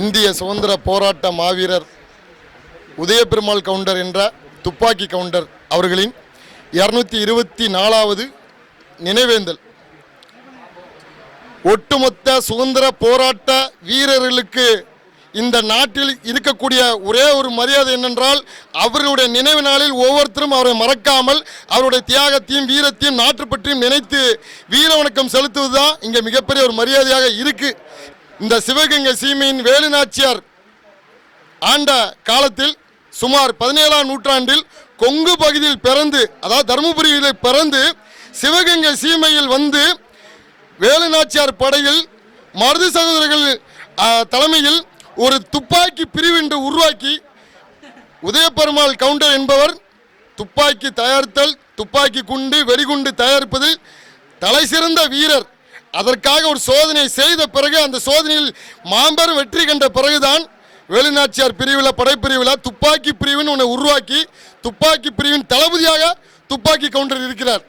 இந்திய சுதந்திர போராட்ட மாவீரர் உதயபெருமாள் கவுண்டர் என்ற துப்பாக்கி கவுண்டர் அவர்களின் இரநூத்தி இருபத்தி நாலாவது நினைவேந்தல். ஒட்டுமொத்த சுதந்திர போராட்ட வீரர்களுக்கு இந்த நாட்டில் இருக்கக்கூடிய ஒரே ஒரு மரியாதை என்னென்றால் அவர்களுடைய நினைவு நாளில் ஒவ்வொருத்தரும் அவரை மறக்காமல் அவருடைய தியாகத்தையும் வீரத்தையும் நாட்டு பற்றியும் நினைத்து வீர வணக்கம் செலுத்துவது தான் இங்கே மிகப்பெரிய ஒரு மரியாதையாக இருக்கு. இந்த சிவகங்கை சீமையின் வேலுநாச்சியார் ஆண்ட காலத்தில் சுமார் பதினேழாம் நூற்றாண்டில் கொங்கு பகுதியில் பிறந்து அதாவது தருமபுரியில் பிறந்து சிவகங்கை சீமையில் வந்து வேலுநாச்சியார் படையில் மருது சகோதரர்கள் தலைமையில் ஒரு துப்பாக்கி பிரிவு என்று உருவாக்கி உதயபெருமாள் கவுண்டர் என்பவர் துப்பாக்கி தயாரித்தல் துப்பாக்கி குண்டு வெடிகுண்டு தயாரிப்பதில் தலை சிறந்த வீரர். அதற்காக ஒரு சோதனை செய்த பிறகு அந்த சோதனையில் மாம்பெரும் வெற்றி கண்ட பிறகுதான் வேலுநாச்சியார் பிரிவில் படைப்பிரிவில் துப்பாக்கி பிரிவின் உன்னை உருவாக்கி துப்பாக்கி பிரிவின் தளபதியாக துப்பாக்கி கவுண்டர் இருக்கிறார்.